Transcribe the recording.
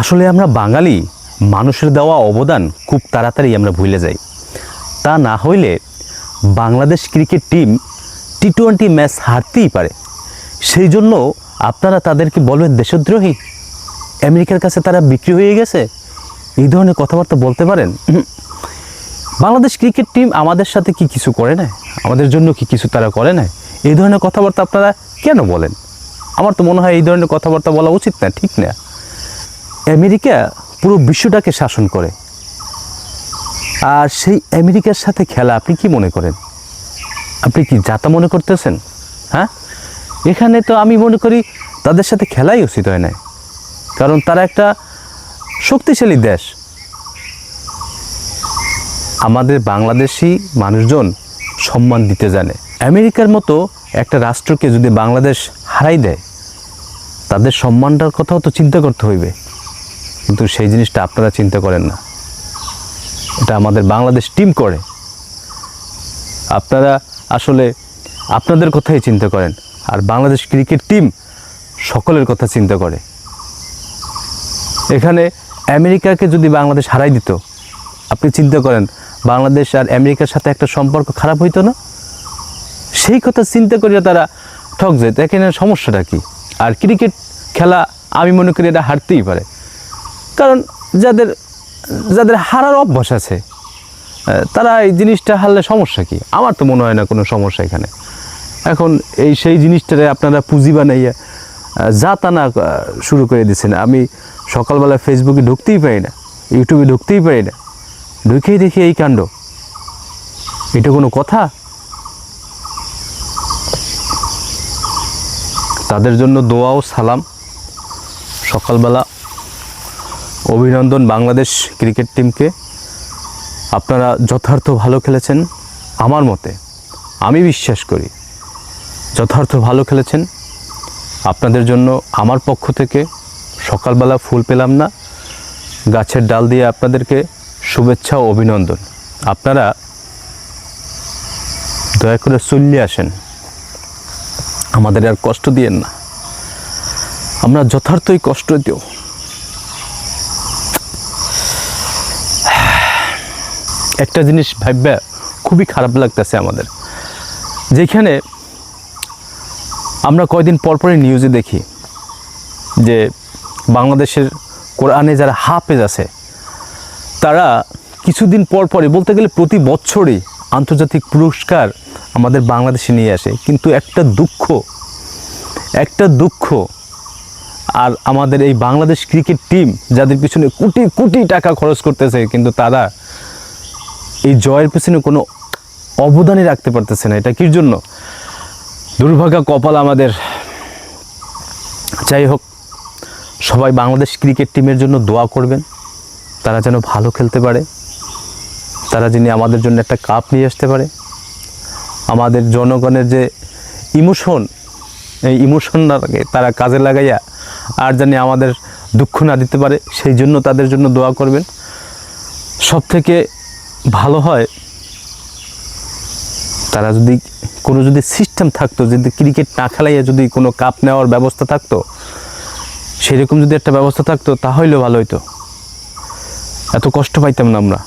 আসলে আমরা বাঙালি, মানুষের দেওয়া অবদান খুব তাড়াতাড়ি আমরা ভুলে যাই। তা না হইলে Bangladesh cricket team T twenty match হারতেই পারে। সেই জন্য আপনারা তাদেরকে বলবেন, দেশদ্রোহী? আমেরিকার কাছে তারা বিক্রি হয়ে গেছে? এই ধরনের কথাবার্তা বলতে পারেন। বাংলাদেশ ক্রিকেট টিম আমাদের সাথে কি কিছু করে না আমাদের জন্য কি কিছু তারা করে না এই ধরনের কথাবার্তা আপনারা কেন বলেন? আমার তো মনে হয় এই ধরনের কথাবার্তা বলা উচিত না, ঠিক না? আমেরিকা পুরো বিশ্বটাকে শাসন করে। আর সেই আমেরিকার সাথে খেলা আপনি কি মনে করেন? আপনি কি যাতা মনে করতেছেন? হ্যাঁ? এখানে তো আমি মনে করি তাদের সাথে খেলাই উচিত হয় না কারণ তারা একটা শক্তিশালী দেশ। আমাদের বাংলাদেশি মানুষজন সম্মান দিতে জানে। আমেরিকার মতো একটা রাষ্ট্রকে যদি বাংলাদেশ হারাই দেয়, তাদের সম্মানটার কথাও তো চিন্তা করতে হইবে। কিন্তু সেই জিনিসটা আপনারা চিন্তা করেন না। এটা আমাদের বাংলাদেশ টিম করে। আপনারা আসলে আপনাদের কথাই চিন্তা করেন। আর বাংলাদেশ ক্রিকেট টিম সকলের কথা চিন্তা করে। এখানে আমেরিকাকে যদি বাংলাদেশ হারাই দিত, আপনি চিন্তা করেন, বাংলাদেশ আর আমেরিকার সাথে একটা সম্পর্ক খারাপ হইতো না? সেই কথা চিন্তা করিয়া তারা ঠক যেত এখানে সমস্যাটা কি? আর ক্রিকেট খেলা, আমি মনে করি এটা হারতেই পারে। কারণ যাদের যাদের হারার অভ্যাস আছে তারা এই জিনিসটা হারলে সমস্যা কি? আমার তো মনে হয় না কোনো সমস্যা এখানে। এখন এই সেই জিনিসটারে আপনারা পুঁজি বানাইয়া যা তা না শুরু করে দিচ্ছেন। আমি সকালবেলা ফেসবুকে ঢুকতেই পারি না ইউটিউবে ঢুকতেই পারি না। ঢুকেই দেখি এই কাণ্ড। এটা কোনো কথা? তাদের জন্য দোয়া ও সালাম। সকালবেলা অভিনন্দন বাংলাদেশ ক্রিকেট টিমকে। আপনারা যথার্থ ভালো খেলেছেন আমার মতে। আমি বিশ্বাস করি যথার্থ ভালো খেলেছেন। আপনাদের জন্য আমার পক্ষ থেকে সকালবেলা ফুল পেলাম না। গাছের ডাল দিয়ে আপনাদেরকে শুভেচ্ছা ও অভিনন্দন। আপনারা দয়া করে চলিয়ে আসেন। আমাদের আর কষ্ট দিয়েন না। আমরা যথার্থই কষ্ট দিও। একটা জিনিস ভাববে খুবই খারাপ লাগতেছে আমাদের। যেখানে আমরা কয়দিন পরপরই নিউজে দেখি যে বাংলাদেশের কোরআনে যারা হাফেজ আছে, তারা কিছুদিন পর পরই বলতে গেলে প্রতি বছরই আন্তর্জাতিক পুরস্কার আমাদের বাংলাদেশে নিয়ে আসে। কিন্তু একটা দুঃখ একটা দুঃখ, আর আমাদের এই বাংলাদেশ ক্রিকেট টিম যাদের পিছনে কোটি কোটি টাকা খরচ করতেছে, কিন্তু তারা এই জয়ের পেছনে কোনো অবদানই রাখতে পারতেছে না। এটা কির জন্য? দুর্ভাগা কপাল আমাদের। যাই হোক, সবাই বাংলাদেশ ক্রিকেট টিমের জন্য দোয়া করবেন। তারা যেন ভালো খেলতে পারে। তারা যিনি আমাদের জন্য একটা কাপ নিয়ে আসতে পারে। আমাদের জনগণের যে ইমোশন, এই ইমোশনটাকে তারা কাজে লাগাইয়া আর জানি আমাদের দুঃখ না দিতে পারে, সেই জন্য তাদের জন্য দোয়া করবেন। সব থেকে ভালো হয়, তারা যদি কোনো যদি সিস্টেম থাকতো, যদি ক্রিকেট না খেলাইয়া যদি কোনো কাপ নেওয়ার ব্যবস্থা থাকতো, সেরকম যদি একটা ব্যবস্থা থাকতো, তাহলেও ভালো হতো এত কষ্ট পাইতাম না আমরা।